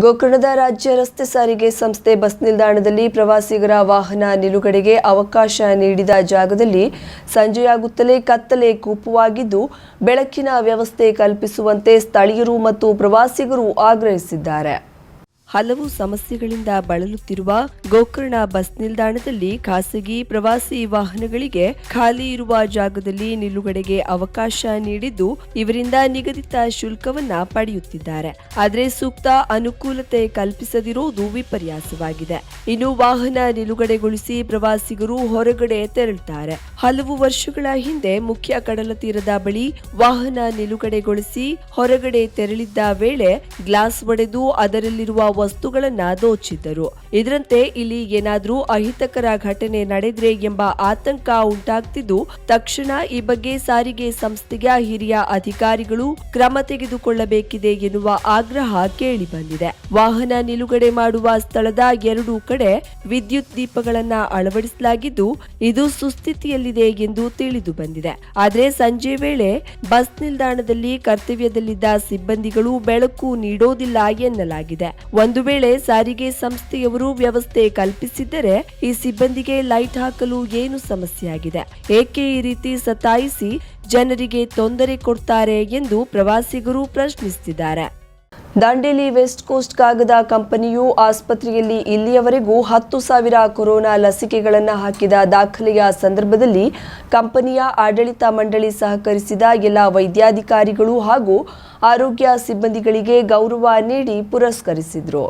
ಗೋಕರ್ಣದ ರಾಜ್ಯ ರಸ್ತೆ ಸಾರಿಗೆ ಸಂಸ್ಥೆ ಬಸ್ ನಿಲ್ದಾಣದಲ್ಲಿ ಪ್ರವಾಸಿಗರ ವಾಹನ ನಿಲುಗಡೆಗೆ ಅವಕಾಶ ನೀಡಿದ ಜಾಗದಲ್ಲಿ ಸಂಜೆಯಾಗುತ್ತಲೇ ಕತ್ತಲೆ ಕೂಪವಾಗಿದ್ದು, ಬೆಳಕಿನ ವ್ಯವಸ್ಥೆ ಕಲ್ಪಿಸುವಂತೆ ಸ್ಥಳೀಯರು ಮತ್ತು ಪ್ರವಾಸಿಗರು ಆಗ್ರಹಿಸಿದ್ದಾರೆ. ಹಲವು ಸಮಸ್ಯೆಗಳಿಂದ ಬಳಲುತ್ತಿರುವ ಗೋಕರ್ಣ ಬಸ್ ನಿಲ್ದಾಣದಲ್ಲಿ ಖಾಸಗಿ ಪ್ರವಾಸಿ ವಾಹನಗಳಿಗೆ ಖಾಲಿ ಇರುವ ಜಾಗದಲ್ಲಿ ನಿಲುಗಡೆಗೆ ಅವಕಾಶ ನೀಡಿದ್ದು, ಇವರಿಂದ ನಿಗದಿತ ಶುಲ್ಕವನ್ನ ಪಡೆಯುತ್ತಿದ್ದಾರೆ. ಆದರೆ ಸೂಕ್ತ ಅನುಕೂಲತೆ ಕಲ್ಪಿಸದಿರುವುದು ವಿಪರ್ಯಾಸವಾಗಿದೆ. ಇನ್ನು ವಾಹನ ನಿಲುಗಡೆಗೊಳಿಸಿ ಪ್ರವಾಸಿಗರು ಹೊರಗಡೆ ತೆರಳುತ್ತಾರೆ ಹಲವು ವರ್ಷಗಳ ಹಿಂದೆ ಮುಖ್ಯ ಕಡಲ ತೀರದ ಬಳಿ ವಾಹನ ನಿಲುಗಡೆಗೊಳಿಸಿ ಹೊರಗಡೆ ತೆರಳಿದ್ದ ವೇಳೆ ಗ್ಲಾಸ್ ಒಡೆದು ಅದರಲ್ಲಿರುವ ವಸ್ತುಗಳನ್ನ ದೋಚಿದ್ದರು. ಇದರಂತೆ ಇಲ್ಲಿ ಏನಾದರೂ ಅಹಿತಕರ ಘಟನೆ ನಡೆದ್ರೆ ಎಂಬ ಆತಂಕ ಉಂಟಾಗ್ತಿದ್ದು, ತಕ್ಷಣ ಈ ಬಗ್ಗೆ ಸಾರಿಗೆ ಸಂಸ್ಥೆಯ ಹಿರಿಯ ಅಧಿಕಾರಿಗಳು ಕ್ರಮ ತೆಗೆದುಕೊಳ್ಳಬೇಕಿದೆ ಎನ್ನುವ ಆಗ್ರಹ ಕೇಳಿಬಂದಿದೆ. ವಾಹನ ನಿಲುಗಡೆ ಮಾಡುವ ಸ್ಥಳದ ಎರಡೂ ಕಡೆ ವಿದ್ಯುತ್ ದೀಪಗಳನ್ನ ಅಳವಡಿಸಲಾಗಿದ್ದು, ಇದು ಸುಸ್ಥಿತಿಯಲ್ಲಿದೆ ಎಂದು ತಿಳಿದು ಬಂದಿದೆ. ಆದರೆ ಸಂಜೆ ವೇಳೆ ಬಸ್ ನಿಲ್ದಾಣದಲ್ಲಿ ಕರ್ತವ್ಯದಲ್ಲಿದ್ದ ಸಿಬ್ಬಂದಿಗಳು ಬೆಳಕು ನೀಡೋದಿಲ್ಲ ಎನ್ನಲಾಗಿದೆ. ಒಂದು ವೇಳೆ ಸಾರಿಗೆ ಸಂಸ್ಥೆಯವರು ವ್ಯವಸ್ಥೆ ಕಲ್ಪಿಸಿದ್ದರೆ ಈ ಸಿಬ್ಬಂದಿಗೆ ಲೈಟ್ ಹಾಕಲು ಏನು ಸಮಸ್ಯೆಯಾಗಿದೆ? ಏಕೆ ಈ ರೀತಿ ಸತಾಯಿಸಿ ಜನರಿಗೆ ತೊಂದರೆ ಕೊಡ್ತಾರೆ ಎಂದು ಪ್ರವಾಸಿಗರು ಪ್ರಶ್ನಿಸುತ್ತಿದ್ದಾರೆ. ದಾಂಡೇಲಿ ವೆಸ್ಟ್ ಕೋಸ್ಟ್ ಕಾಗದ ಕಂಪನಿಯು ಆಸ್ಪತ್ರೆಯಲ್ಲಿ ಇಲ್ಲಿಯವರೆಗೂ ಹತ್ತು ಸಾವಿರ ಕೊರೋನಾ ಲಸಿಕೆಗಳನ್ನು ಹಾಕಿದ ದಾಖಲೆಯ ಸಂದರ್ಭದಲ್ಲಿ ಕಂಪನಿಯ ಆಡಳಿತ ಮಂಡಳಿ ಸಹಕರಿಸಿದ ಎಲ್ಲ ವೈದ್ಯಾಧಿಕಾರಿಗಳು ಹಾಗೂ ಆರೋಗ್ಯ ಸಿಬ್ಬಂದಿಗಳಿಗೆ ಗೌರವ ನೀಡಿ ಪುರಸ್ಕರಿಸಿದರು.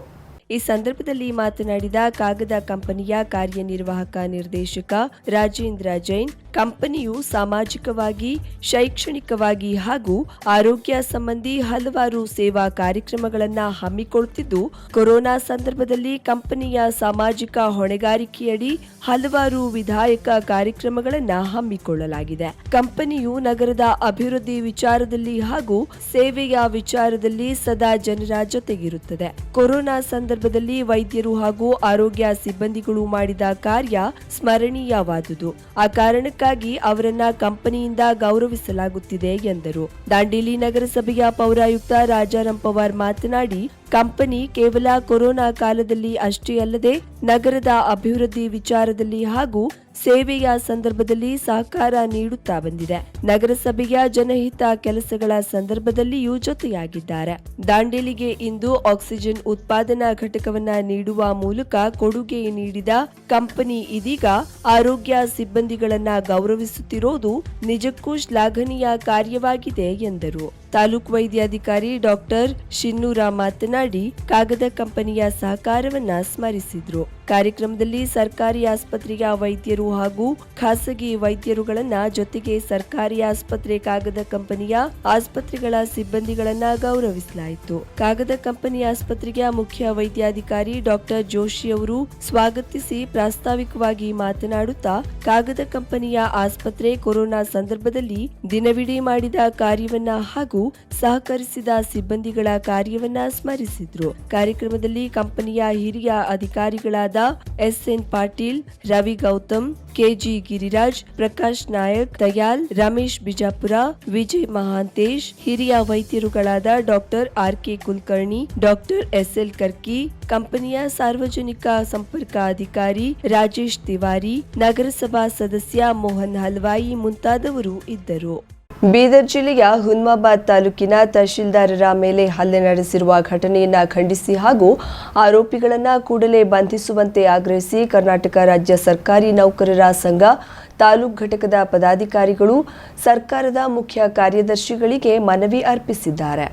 ಈ ಸಂದರ್ಭದಲ್ಲಿ ಮಾತನಾಡಿದ ಕಾಗದ ಕಂಪನಿಯ ಕಾರ್ಯನಿರ್ವಾಹಕ ನಿರ್ದೇಶಕ ರಾಜೇಂದ್ರ ಜೈನ್, ಕಂಪನಿಯು ಸಾಮಾಜಿಕವಾಗಿ, ಶೈಕ್ಷಣಿಕವಾಗಿ ಹಾಗೂ ಆರೋಗ್ಯ ಸಂಬಂಧಿ ಹಲವಾರು ಸೇವಾ ಕಾರ್ಯಕ್ರಮಗಳನ್ನು ಹಮ್ಮಿಕೊಳ್ಳುತ್ತಿದ್ದು, ಕೊರೋನಾ ಸಂದರ್ಭದಲ್ಲಿ ಕಂಪನಿಯ ಸಾಮಾಜಿಕ ಹೊಣೆಗಾರಿಕೆಯಡಿ ಹಲವಾರು ವಿಧಾಯಕ ಕಾರ್ಯಕ್ರಮಗಳನ್ನು ಹಮ್ಮಿಕೊಳ್ಳಲಾಗಿದೆ. ಕಂಪನಿಯು ನಗರದ ಅಭಿವೃದ್ಧಿ ವಿಚಾರದಲ್ಲಿ ಹಾಗೂ ಸೇವೆಯ ವಿಚಾರದಲ್ಲಿ ಸದಾ ಜನರ ಜೊತೆಗಿರುತ್ತದೆ. ಕೊರೋನಾ ಸಂದರ್ಭದಲ್ಲಿ ವೈದ್ಯರು ಹಾಗೂ ಆರೋಗ್ಯ ಸಿಬ್ಬಂದಿಗಳು ಮಾಡಿದ ಕಾರ್ಯ ಸ್ಮರಣೀಯವಾದುದು. ಆ ಕಾರಣಕ್ಕಾಗಿ ಅವರನ್ನ ಕಂಪನಿಯಿಂದ ಗೌರವಿಸಲಾಗುತ್ತಿದೆ ಎಂದರು. ದಾಂಡೇಲಿ ನಗರಸಭೆಯ ಪೌರಾಯುಕ್ತ ರಾಜಾರಾಮ್ ಪವಾರ್ ಮಾತನಾಡಿ ಕಂಪನಿ ಕೇವಲ ಕೊರೋನಾ ಕಾಲದಲ್ಲಿ ಅಷ್ಟೇ ಅಲ್ಲದೆ ನಗರದ ಅಭಿವೃದ್ಧಿ ವಿಚಾರದಲ್ಲಿ ಹಾಗೂ ಸೇವೆಯ ಸಂದರ್ಭದಲ್ಲಿ ಸಹಕಾರ ನೀಡುತ್ತಾ ಬಂದಿದೆ. ನಗರಸಭೆಯ ಜನಹಿತ ಕೆಲಸಗಳ ಸಂದರ್ಭದಲ್ಲಿಯೂ ಜೊತೆಯಾಗಿದ್ದಾರೆ. ದಾಂಡೇಲಿಗೆ ಇಂದು ಆಕ್ಸಿಜನ್ ಉತ್ಪಾದನಾ ಘಟಕವನ್ನ ನೀಡುವ ಮೂಲಕ ಕೊಡುಗೆ ನೀಡಿದ ಕಂಪನಿ ಇದೀಗ ಆರೋಗ್ಯ ಸಿಬ್ಬಂದಿಗಳನ್ನ ಗೌರವಿಸುತ್ತಿರೋದು ನಿಜಕ್ಕೂ ಶ್ಲಾಘನೀಯ ಕಾರ್ಯವಾಗಿದೆ ಎಂದರು. ತಾಲೂಕು ವೈದ್ಯಾಧಿಕಾರಿ ಡಾಕ್ಟರ್ ಶಿನ್ನೂರ ಮಾತನಾಡಿ ಕಾಗದ ಕಂಪನಿಯ ಸಹಕಾರವನ್ನ ಸ್ಮರಿಸಿದ್ರು. ಕಾರ್ಯಕ್ರಮದಲ್ಲಿ ಸರ್ಕಾರಿ ಆಸ್ಪತ್ರೆಯ ವೈದ್ಯರು ಹಾಗೂ ಖಾಸಗಿ ವೈದ್ಯರುಗಳನ್ನ ಜೊತೆಗೆ ಸರ್ಕಾರಿ ಆಸ್ಪತ್ರೆ ಕಾಗದ ಕಂಪನಿಯ ಆಸ್ಪತ್ರೆಗಳ ಸಿಬ್ಬಂದಿಗಳನ್ನ ಗೌರವಿಸಲಾಯಿತು. ಕಾಗದ ಕಂಪನಿ ಆಸ್ಪತ್ರೆಯ ಮುಖ್ಯ ವೈದ್ಯಾಧಿಕಾರಿ ಡಾಕ್ಟರ್ ಜೋಶಿ ಅವರು ಸ್ವಾಗತಿಸಿ ಪ್ರಾಸ್ತಾವಿಕವಾಗಿ ಮಾತನಾಡುತ್ತಾ, ಕಾಗದ ಕಂಪನಿಯ ಆಸ್ಪತ್ರೆ ಕೊರೋನಾ ಸಂದರ್ಭದಲ್ಲಿ ದಿನವಿಡೀ ಮಾಡಿದ ಕಾರ್ಯವನ್ನ ಹಾಗೂ ಸಹಕರಿಸಿದ ಸಿಬ್ಬಂದಿಗಳ ಕಾರ್ಯವನ್ನ ಸ್ಮರಿಸಿದ್ರು. ಕಾರ್ಯಕ್ರಮದಲ್ಲಿ ಕಂಪನಿಯ ಹಿರಿಯ ಅಧಿಕಾರಿಗಳಾದ ಎಸ್ಎನ್ ಪಾಟೀಲ್, ರವಿ ಗೌತಮ್, ಕೆಜಿ ಗಿರಿರಾಜ್, ಪ್ರಕಾಶ್ ನಾಯಕ್, ದಯಾಲ್, ರಮೇಶ್ ಬಿಜಾಪುರ, ವಿಜಯ್ ಮಹಾಂತೇಶ್, ಹಿರಿಯ ವೈದ್ಯರುಗಳಾದ doctor R K Kulkarni, doctor SL Karki, ಕಂಪನಿಯ ಸಾರ್ವಜನಿಕ ಸಂಪರ್ಕ ಅಧಿಕಾರಿ ರಾಜೇಶ್ ತಿವಾರಿ, ನಗರಸಭಾ ಸದಸ್ಯ ಮೋಹನ್ ಹಲ್ವಾಯಿ ಮುಂತಾದವರು ಇದ್ದರು. ಬೀದರ್ ಜಿಲ್ಲೆಯ ಹುನ್ಮಾಬಾದ್ ತಾಲೂಕಿನ ತಹಶೀಲ್ದಾರರ ಮೇಲೆ ಹಲ್ಲೆ ನಡೆಸಿರುವ ಘಟನೆಯನ್ನು ಖಂಡಿಸಿ ಹಾಗೂ ಆರೋಪಿಗಳನ್ನು ಕೂಡಲೇ ಬಂಧಿಸುವಂತೆ ಆಗ್ರಹಿಸಿ ಕರ್ನಾಟಕ ರಾಜ್ಯ ಸರ್ಕಾರಿ ನೌಕರರ ಸಂಘ, ತಾಲೂಕು ಘಟಕದ ಪದಾಧಿಕಾರಿಗಳು, ಸರ್ಕಾರದ ಮುಖ್ಯ ಕಾರ್ಯದರ್ಶಿಗಳಿಗೆ ಮನವಿ ಅರ್ಪಿಸಿದ್ದಾರೆ.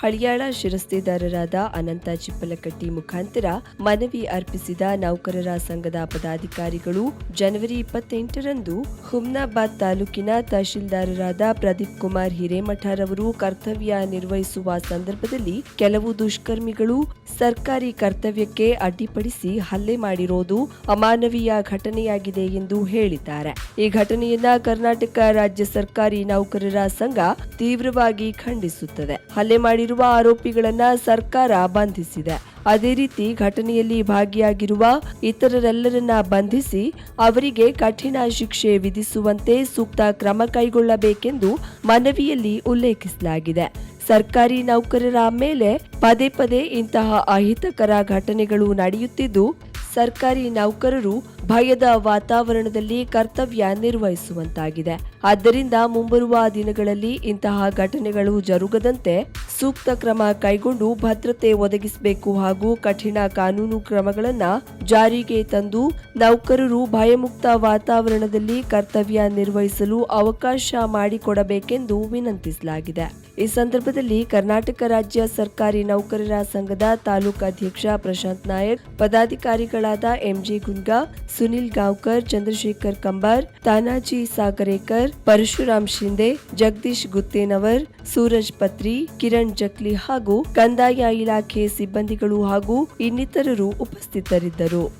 ಹಳಿಯಾಳ ಶಿರಸ್ತೆದಾರರಾದ ಅನಂತ ಚಿಪ್ಪಲಕಟ್ಟಿ ಮುಖಾಂತರ ಮನವಿ ಅರ್ಪಿಸಿದ ನೌಕರರ ಸಂಘದ ಪದಾಧಿಕಾರಿಗಳು ಜನವರಿ ಇಪ್ಪತ್ತೆಂಟರಂದು ಹುಮ್ನಾಬಾದ್ ತಾಲೂಕಿನ ತಹಶೀಲ್ದಾರರಾದ ಪ್ರದೀಪ್ ಕುಮಾರ್ ಹಿರೇಮಠರವರು ಕರ್ತವ್ಯ ನಿರ್ವಹಿಸುವ ಸಂದರ್ಭದಲ್ಲಿ ಕೆಲವು ದುಷ್ಕರ್ಮಿಗಳು ಸರ್ಕಾರಿ ಕರ್ತವ್ಯಕ್ಕೆ ಅಡ್ಡಿಪಡಿಸಿ ಹಲ್ಲೆ ಮಾಡಿರೋದು ಅಮಾನವೀಯ ಘಟನೆಯಾಗಿದೆ ಎಂದು ಹೇಳಿದ್ದಾರೆ. ಈ ಘಟನೆಯನ್ನ ಕರ್ನಾಟಕ ರಾಜ್ಯ ಸರ್ಕಾರಿ ನೌಕರರ ಸಂಘ ತೀವ್ರವಾಗಿ ಖಂಡಿಸುತ್ತದೆ. ಹಲ್ಲೆ ಮಾಡಿರುವ ಆರೋಪಿಗಳನ್ನ ಸರ್ಕಾರ ಬಂಧಿಸಿದೆ. ಅದೇ ರೀತಿ ಘಟನೆಯಲ್ಲಿ ಭಾಗಿಯಾಗಿರುವ ಇತರರೆಲ್ಲರನ್ನ ಬಂಧಿಸಿ ಅವರಿಗೆ ಕಠಿಣ ಶಿಕ್ಷೆ ವಿಧಿಸುವಂತೆ ಸೂಕ್ತ ಕ್ರಮ ಕೈಗೊಳ್ಳಬೇಕೆಂದು ಮನವಿಯಲ್ಲಿ ಉಲ್ಲೇಖಿಸಲಾಗಿದೆ. ಸರ್ಕಾರಿ ನೌಕರರ ಮೇಲೆ ಪದೇ ಪದೇ ಇಂತಹ ಅಹಿತಕರ ಘಟನೆಗಳು ನಡೆಯುತ್ತಿದ್ದು, ಸರ್ಕಾರಿ ನೌಕರರು ಭಯದ ವಾತಾವರಣದಲ್ಲಿ ಕರ್ತವ್ಯ ನಿರ್ವಹಿಸುವಂತಾಗಿದೆ. ಆದ್ದರಿಂದ ಮುಂಬರುವ ದಿನಗಳಲ್ಲಿ ಇಂತಹ ಘಟನೆಗಳು ಜರುಗದಂತೆ ಸೂಕ್ತ ಕ್ರಮ ಕೈಗೊಂಡು ಭದ್ರತೆ ಒದಗಿಸಬೇಕು ಹಾಗೂ ಕಠಿಣ ಕಾನೂನು ಕ್ರಮಗಳನ್ನು ಜಾರಿಗೆ ತಂದು ನೌಕರರು ಭಯಮುಕ್ತ ವಾತಾವರಣದಲ್ಲಿ ಕರ್ತವ್ಯ ನಿರ್ವಹಿಸಲು ಅವಕಾಶ ಮಾಡಿಕೊಡಬೇಕೆಂದು ವಿನಂತಿಸಲಾಗಿದೆ. ಈ ಸಂದರ್ಭದಲ್ಲಿ ಕರ್ನಾಟಕ ರಾಜ್ಯ ಸರ್ಕಾರಿ ನೌಕರರ ಸಂಘದ ತಾಲೂಕು ಅಧ್ಯಕ್ಷ ಪ್ರಶಾಂತ್ ನಾಯಕ್, ಪದಾಧಿಕಾರಿಗಳಾದ ಎಂಜಿ ಗುನ್ಗಾ ಸುನಿಲ್ ಗಾಂವ್ಕರ್, ಚಂದ್ರಶೇಖರ್ ಕಂಬಾರ್, ತಾನಾಜಿ ಸಾಗರೇಕರ್, ಪರಶುರಾಮ್ ಶಿಂದೆ, ಜಗದೀಶ್ ಗುತ್ತೇನವರ್, ಸೂರಜ್ ಪತ್ರಿ, ಕಿರಣ್ ಜಕ್ಲಿ ಹಾಗೂ ಕಂದಾಯ ಇಲಾಖೆ ಸಿಬ್ಬಂದಿಗಳು ಹಾಗೂ ಇನ್ನಿತರರು ಉಪಸ್ಥಿತರಿದ್ದರು.